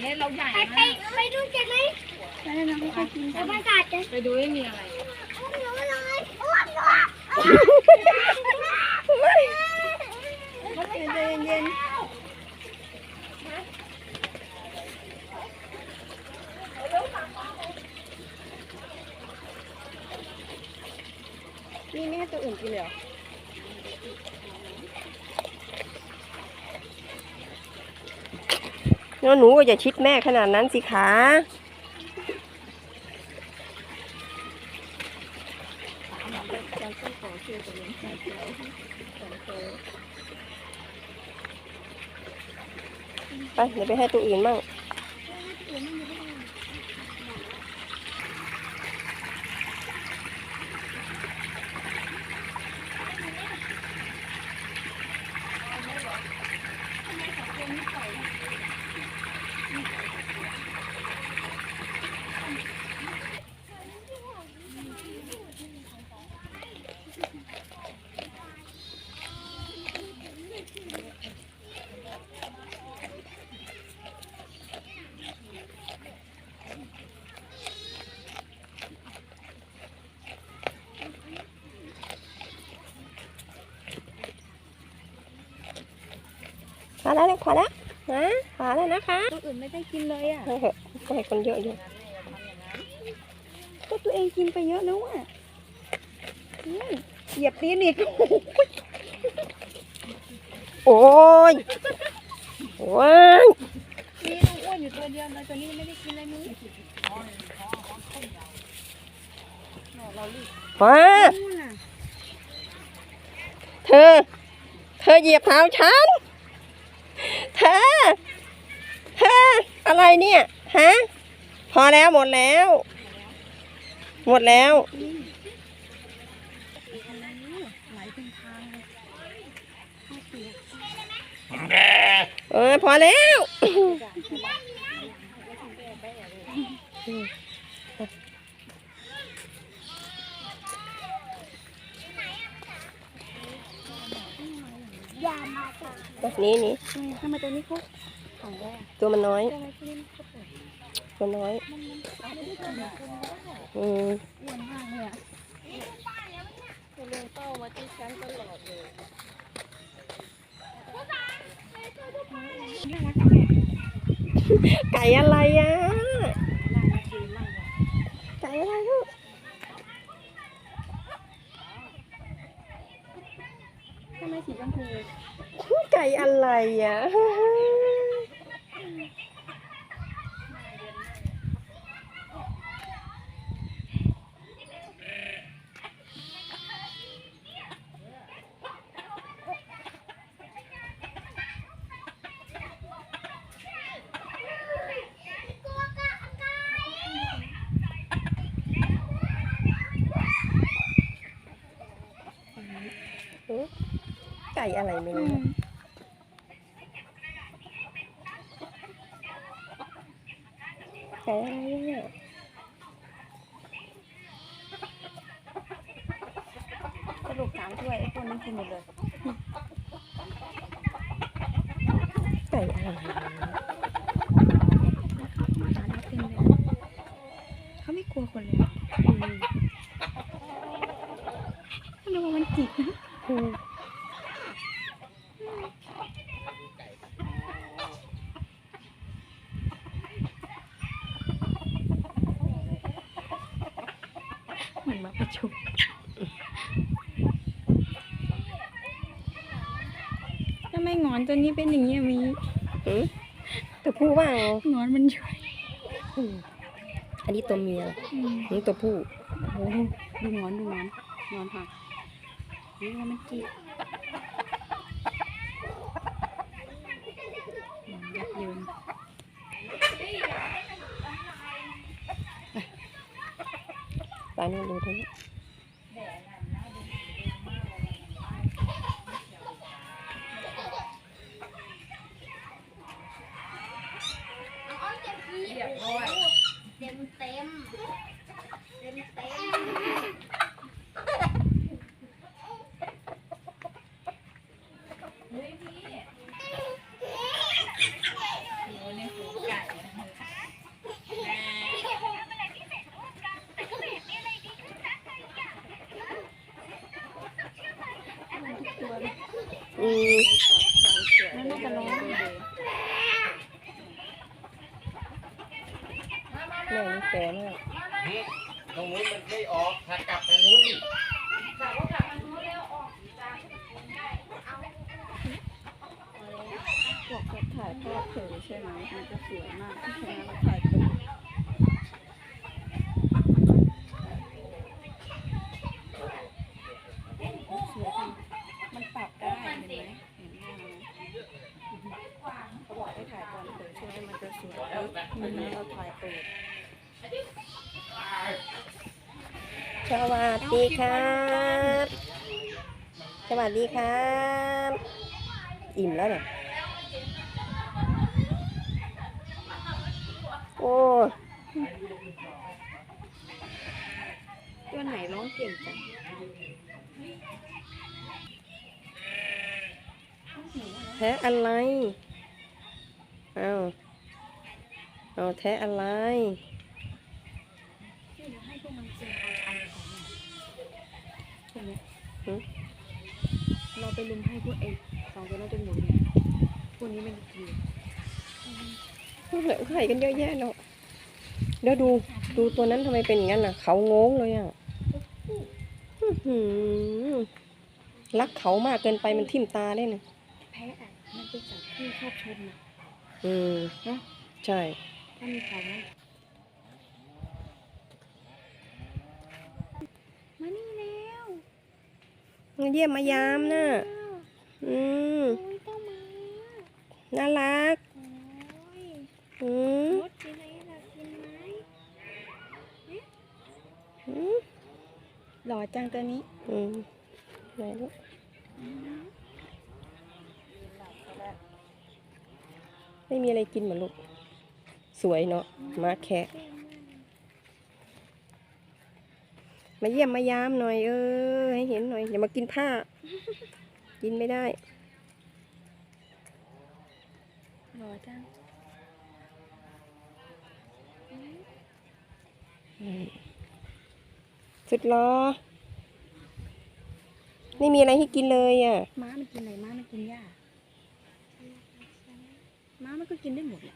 เนี่ยเราใหญ่ไปไปมากไปดูกันไหมแล้วน้องค่อยๆกินแล้วประสาทจะไปดูไม่มีอะไรอ้วนเลยอ้วนเลยใจเย็นนี่ไม่ให้ตัวอื่นกินเลยเหรอ แล้วหนูก็อย่าชิดแม่ขนาดนั้นสิคะไปเดี๋ยวไปให้ตัวอื่นมั่ง แล้วพอแล้วนะพอแล้วนะคะตัวอื่นไม่ได้กินเลยอะให้เถอะให้คนเยอะอยู่ก็ตัวเองกินไปเยอะแล้วอะอืมเหยียบตีนอีกโอ้ยโอ้ยมีลูกอ้วนอยู่ตัวเดียวเลยตัวนี้ไม่ได้กินเลยมึงมานู่นน่ะเธอ เธอเหยียบเท้าฉัน เธอเธออะไรเนี่ยฮะพอแล้วหมดแล้ว หมดแล้วไหลเป็นทางเลยข้ยกเออพอแล้ว อย่ามาจ้ะ แบบ นี้นี่ทำไมทำไมตัวนี้เขาของแรกตัวมันน้อย ตัวอะไรตัวนี้เขาเปิดตัวน้อย อืมอ้วนมากเลยอะไก่อะไรอะ ไก่อะไรลูก ทำไมสีชมพู ไก่อะไรอะ ไก่ อะไรไม่รู้นะไก่อะไรเนี่ยสรุปสามถ้วยไอ้พวกนั้นกินหมดเลย ไก่อะไร หาได้เต็มเลยเขาไม่กลัวคนเลยอืมเขาเรียกว่ามันจิกนะ อืม เหมือนมาประ ชุมทำไมหงอนตัวนี้เป็นอย่างนี้อะมีหืมตัวผู้บ้างหงอนมันช่วยอันนี้ตัวเมียอืมนี่ตัวผู้โอ้โหดูหงอนดูหงอนหงอนค่ะนี่ว่ามันจิกหงอนยับเยิน ไป นู่นดูตรงนี้เอาเต็มที่เต็มเต็มเต็มเต็มเต็ม โอ้เนี่ยหูไก่นะ อืม นั่นน่าจะร้อน แม่นี่แก่มากตรงนู้นมันไม่ออกถ้ากลับทางนู้นดิบอกเขาถ่ายภาพเผยใช่ไหมมันจะสวยมากใช่ไหมเราถ่ายเป็นมันปรับได้เห็นไหมเห็นหน้าไหมเขาบอกให้ถ่ายก่อนเผยใช่ไหมมันจะสวยแล้วมันเราถ่ายเปิด สวัสดีครับ สวัสดีครับ อิ่มแล้วเนี่ย โอ้ตัวไหนร้องเก่งจังแท้อะไร เอาเอาแท้อะไร ใช่ไหม หือ เรา ไปลุมให้พวกเองสองตัวนั้นจนหมดเนี่ยพวกนี้ไม่กินเหลือไข่กันเยอะแยะเนาะเดี๋ยวดูดูตัวนั้นทำไมเป็นอย่างนั้นน่ะ เขาโง้งเลยอะอื้อหือรักเขามากเกินไปมันทิ่มตาได้น่ะแพ้อะมันเป็นสัตว์ที่ชอบชนนะอืมเนอะใช่ถ้ามีเขานะมานี่แล้ว มาเยี่ยมมายามน่ะอืมโอ้ยต้องมาน่ารักโอ้ยอืมมดกินอะไรล่ะกินไหมอืมหล่อจังตัวนี้ อืมไหนลูกไม่มีอะไรกินเหมือนลูก สวยเนาะมาแคะ มาเยี่ยมมายามหน่อยเออให้เห็นหน่อยอย่ามากินผ้า กินไม่ได้หล่อจังสุดรอไม่มีอะไรให้กินเลยอะ ม้ามันกินอะไรม้ามันกินหญ้าม้ามันก็กินได้หมดแหละ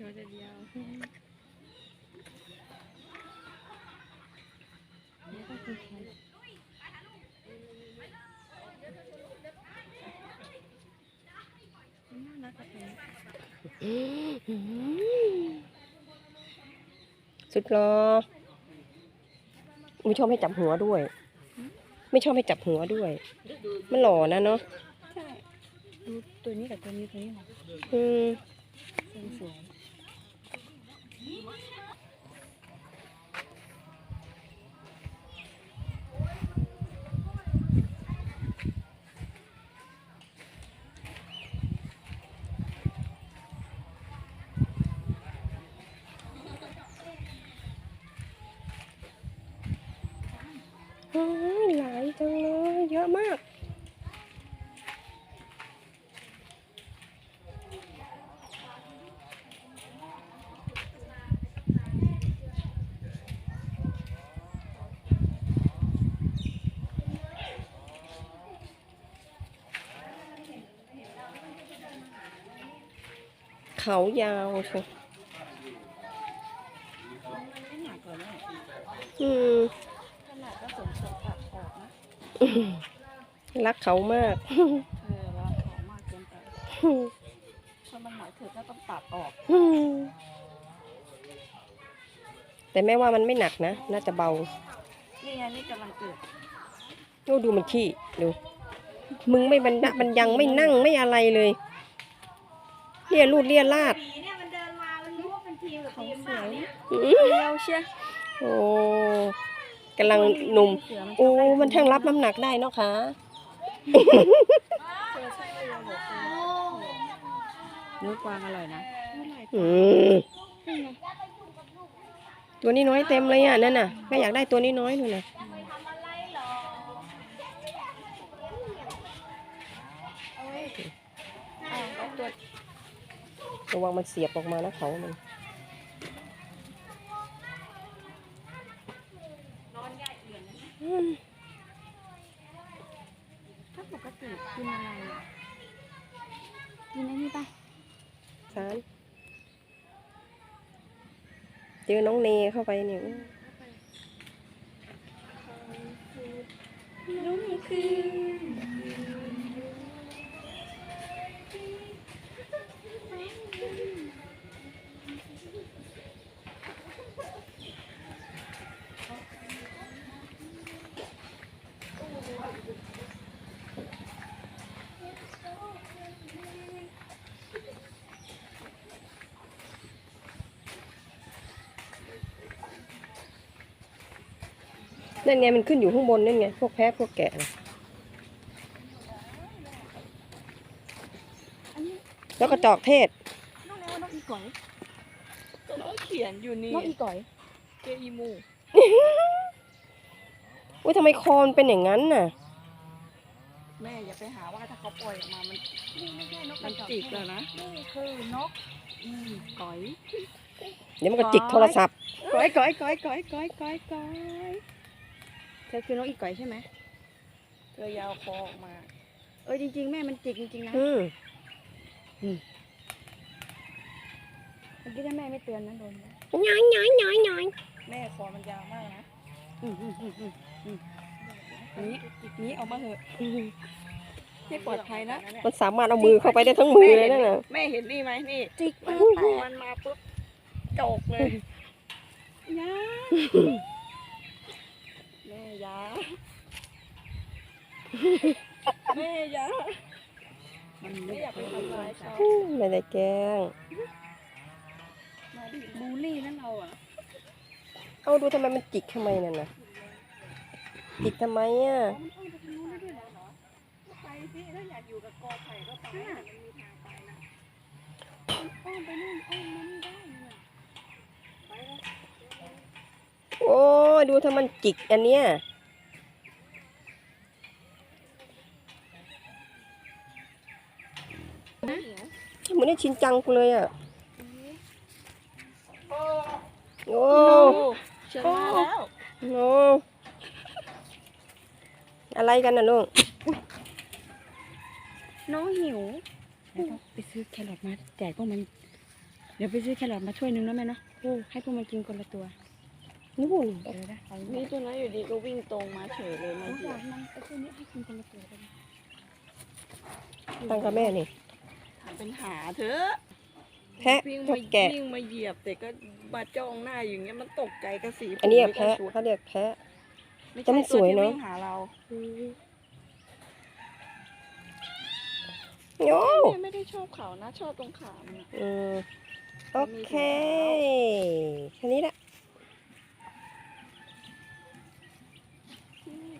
อืมได้ตัวเดียวนี่ก็คือแค่น่ารักกับสุดรอไม่ชอบให้จับหัวด้วย ไม่ชอบให้จับหัวด้วย มันหล่อนะเนาะ ใช่ ดูตัวนี้กับตัวนี้ตัวนี้หรออืมสวย สวยโอ้ย เลยเยอะมากเขายาวใช่ไม่หนักกว่าแม่อืมขนาดก็สมศักดิ์ตัดออกนะรักเขามากเออว่าขอมากเกินไปถ้ามันหมายถึงก็ต้องตัดออก แต่แม่ว่ามันไม่หนักนะ น่าจะเบา นี่ไงนี่กำลังเกิดโอ้ดูมันขี้ ดู มึงไม่บรรดะบรรยังไม่นั่งไม่อะไรเลย เลี่ยรูดเลี่ยลาดเนี่ยมันเดินมา มันรู้ว่าเป็นทีมกับเขาทีมสมากวยเนี่ยอื้อเรียวเชียโอ้กำลังหนุ่มเสือมันโอ้มันทั้งรับน้ำหนักได้เนาะคะเนื้อกวางอร่อยนะอืมตัวนี้น้อยเต็มเลยอะนั่นน่ะแม่อยากได้ตัวนี้น้อยนู่นน่ะ ระวังมันเสียบออกมานะเขามันถ้าปกติกินอะไรอะกินไอ้นี่ปะสารเจอน้องเนเข้าไปเนี่ยอู้รู้นี่คือ นั่นไงมันขึ้นอยู่ข้างบนนั่นไงพวกแพะพวกแกะน่ะแล้วก็จอกเทศน้องแล้วน้องอีก๋อยน้องเขียนอยู่นี่น้องอีก๋อยเกอีมูอุ้ยทำไมคอมันเป็นอย่างนั้นน่ะ แม่อย่าไปหาว่าถ้าเขาปล่อยออกมา มันนี่ไม่ใช่นกกมัระนจอกจิกแล้วนะนี่คือนกอีก๋อย เดี๋ยวมันก็จิกโทรศัพท์ก๋อยก๋อยก๋อยก๋อยก๋อยก๋อยก๋อย เธอคือนกอีก๋อยใช่ไหมเธอยาวคอออกมา เออจริง ๆ แม่มันจิกจริงๆนะอืมเมื่อกี้ถ้าแม่ไม่เตือนนะโดนแล้วน้อยน้อยน้อยน้อยแม่คอมันยาวมากนะอืมอืมอืมอืมอืมนี้นี้เอามาเหอะไม่ปลอดภัยนะมันสามารถเอามือเข้าไปได้ทั้งมือเลยนั่นน่ะแม่เห็นนี่ไหมนี่จิกมันมาแตกมันมาปุ๊บจกเลยยา แม่ยา แม่ยามันไม่อยากไปทำร้ายเขาอืมไม่ได้แกล้งมาดิบูลลี่นั่นเราอะ เอาดูทำไมมันจิกทำไมนั่นน่ะ จิกทำไมอะไปสิถ้าอยากอยู่กับกอไผ่ก็ไปมันมีทางไปนะอ้อมไปนู่นอ้อมนั้นได้เนี่ยโอ้ยดูถ้ามันจิกอันเนี้ยเห มือนได้ชินจังกูเลยอะโอ้เชิญมาแล้วโนอะไรกันน่ะลูกน้องหิวเดี๋ยวต้องไปซื้อแครอทมาแจกพวกมัน เดี๋ยวไปซื้อแครอทมาช่วยนึงนะแม่เนาะให้พวกมันกินคนละตัวนู่นเดี๋ยวนะเอานี่ตัวนั้นอยู่ดีก็วิ่งตรงมาเฉยเลยมาน้องเหยีอยยาบกมันไอ้ตัวนี้ให้กินคนละตัวได้ไหมตั้งกับแม่นี่ทำ เป็นหาเถอะแพะวิ่งพวมากแกะ วิ่งมาเหยียบแต่ก็มาจ้องหน้าอยู่อย่างเงี้ยมันตกใจกระสีอันนี้อะไม่กแพะชุดเขาเรียกแพะ ไม่แต่มันใช่สวยเนอะตัที่งหาเราโอ้แม่ไม่ได้ชอบเขานะ ชอบตรงขามันอะ อืมโอเคแค่นี้แหละ